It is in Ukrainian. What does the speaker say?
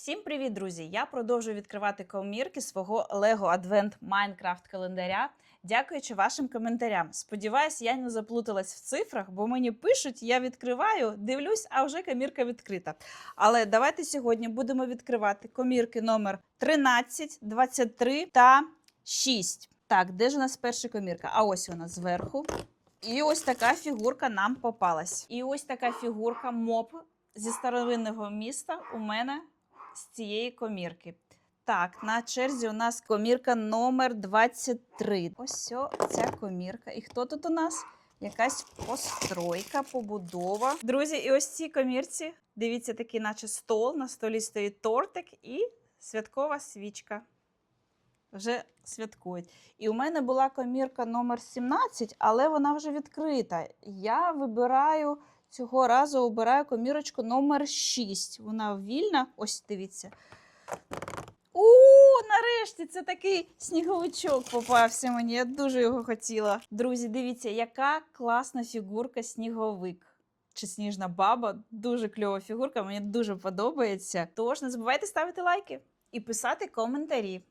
Всім привіт, друзі! Я продовжую відкривати комірки свого Lego Advent Minecraft календаря, дякуючи вашим коментарям. Сподіваюсь, я не заплуталась в цифрах, бо мені пишуть, я відкриваю, дивлюсь, а вже комірка відкрита. Але давайте сьогодні будемо відкривати комірки номер 13, 23 та 6. Так, де ж у нас перша комірка? А ось вона зверху. І ось така фігурка нам попалась. І ось така фігурка моп зі старовинного міста у мене з цієї комірки. Так, на черзі у нас комірка номер 23. Ось ця комірка. І хто тут у нас? Якась постройка, побудова. Друзі, і ось цій комірці, дивіться, такий, наче стол. На столі стоїть тортик і святкова свічка. Вже святкують. І у мене була комірка номер 17, але вона вже відкрита. Я вибираю цього разу обираю комірочку номер 6. Вона вільна. Ось дивіться. У, нарешті це такий сніговичок попався мені. Я дуже його хотіла. Друзі, дивіться, яка класна фігурка сніговик. Чи сніжна баба. Дуже кльова фігурка, мені дуже подобається. Тож не забувайте ставити лайки і писати коментарі.